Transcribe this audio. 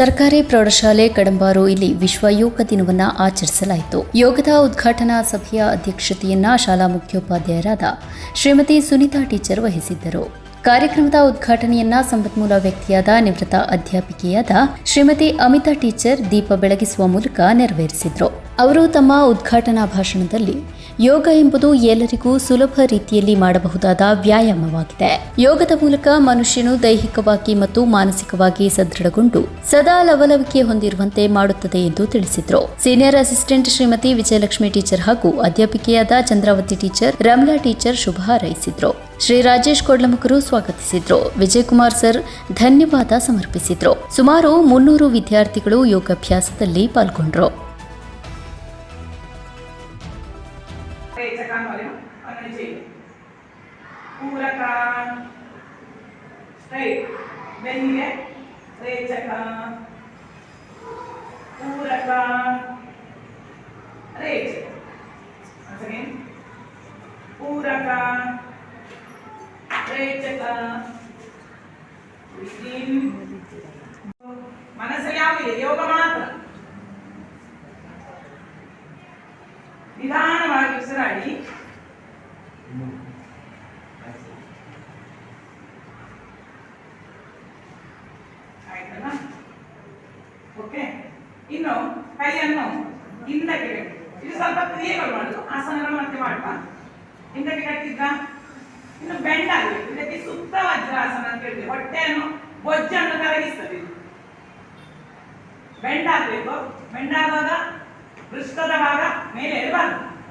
ಸರ್ಕಾರಿ ಪ್ರೌಢಶಾಲೆ ಕಡಂಬಾರು ಇಲ್ಲಿ ವಿಶ್ವ ಯೋಗ ದಿನವನ್ನು ಆಚರಿಸಲಾಯಿತು. ಯೋಗದ ಉದ್ಘಾಟನಾ ಸಭೆಯ ಅಧ್ಯಕ್ಷತೆಯನ್ನ ಶಾಲಾ ಮುಖ್ಯೋಪಾಧ್ಯಾಯರಾದ ಶ್ರೀಮತಿ ಸುನೀತಾ ಟೀಚರ್ ವಹಿಸಿದ್ದರು. ಕಾರ್ಯಕ್ರಮದ ಉದ್ಘಾಟನೆಯನ್ನ ಸಂಪನ್ಮೂಲ ವ್ಯಕ್ತಿಯಾದ ನಿವೃತ್ತ ಅಧ್ಯಾಪಿಕೆಯಾದ ಶ್ರೀಮತಿ ಅಮಿತಾ ಟೀಚರ್ ದೀಪ ಬೆಳಗಿಸುವ ಮೂಲಕ ನೆರವೇರಿಸಿದ್ರು. ಅವರು ತಮ್ಮ ಉದ್ಘಾಟನಾ ಭಾಷಣದಲ್ಲಿ ಯೋಗ ಎಂಬುದು ಎಲ್ಲರಿಗೂ ಸುಲಭ ರೀತಿಯಲ್ಲಿ ಮಾಡಬಹುದಾದ ವ್ಯಾಯಾಮವಾಗಿದೆ. ಯೋಗದ ಮೂಲಕ ಮನುಷ್ಯನು ದೈಹಿಕವಾಗಿ ಮತ್ತು ಮಾನಸಿಕವಾಗಿ ಸದೃಢಗೊಂಡು ಸದಾ ಲವಲವಿಕೆ ಹೊಂದಿರುವಂತೆ ಮಾಡುತ್ತದೆ ಎಂದು ತಿಳಿಸಿದರು. Senior assistant Shrimati Vijayalakshmi teacher ಹಾಗೂ ಅಧ್ಯಾಪಿಕೆಯಾದ ಚಂದ್ರಾವತಿ ಟೀಚರ್ ರಮಲಾ ಟೀಚರ್ ಶುಭ ಹಾರೈಸಿದ್ರು. ಶ್ರೀ ರಾಜೇಶ್ ಕೊಡ್ಲಮಕರು ಸ್ವಾಗತಿಸಿದ್ರು. ವಿಜಯಕುಮಾರ್ ಸರ್ ಧನ್ಯವಾದ ಸಮರ್ಪಿಸಿದ್ರು. ಸುಮಾರು ಮುನ್ನೂರು ವಿದ್ಯಾರ್ಥಿಗಳು ಯೋಗಾಭ್ಯಾಸದಲ್ಲಿ ಪಾಲ್ಗೊಂಡ್ರು. റേച്ചക്കാൻ പറയും അങ്ങനെ ചെയ്യും പൂരക്ക straight വെന്നിലെ റേച്ചക്ക പൂരക്ക reach Once again. പൂരക്ക റേച്ചക്ക Begin. മനസ്സിലാവില്ല യോഗ മാത്രം ನಿಧಾನವಾಗಿ ಉಸಿರಾಡಿ ಆಯ್ತಲ್ಲ? ಓಕೆ ಇನ್ನು ಕೈಯನ್ನು ಹಿಂದಕ್ಕೆ. ಇದು ಸ್ವಲ್ಪ ಕ್ರಿಯೆಗಳು ಮಾಡುದು ಆಸನಗಳು ಮತ್ತೆ ಮಾಡುವ ಹಿಂದಕ್ಕೆ ಕಟ್ಟಿದ್ದ ಇನ್ನು ಬೆಂಡ್ ಆಗಬೇಕು. ಇದಕ್ಕೆ ಸುತ್ತ ವಜ್ರಾಸನ ಅಂತ ಹೇಳ್ತೀವಿ. ಹೊಟ್ಟೆಯನ್ನು ಬೊಜ್ಜನ್ನು ಕರಗಿಸ್ತದೆ ಬೆಂಡ್ ಆಗಬೇಕು. ಬೆಂಡ್ ಆಗುವಾಗ ಪೃಷ್ಠದ ಭಾಗ ಮೇಲೆ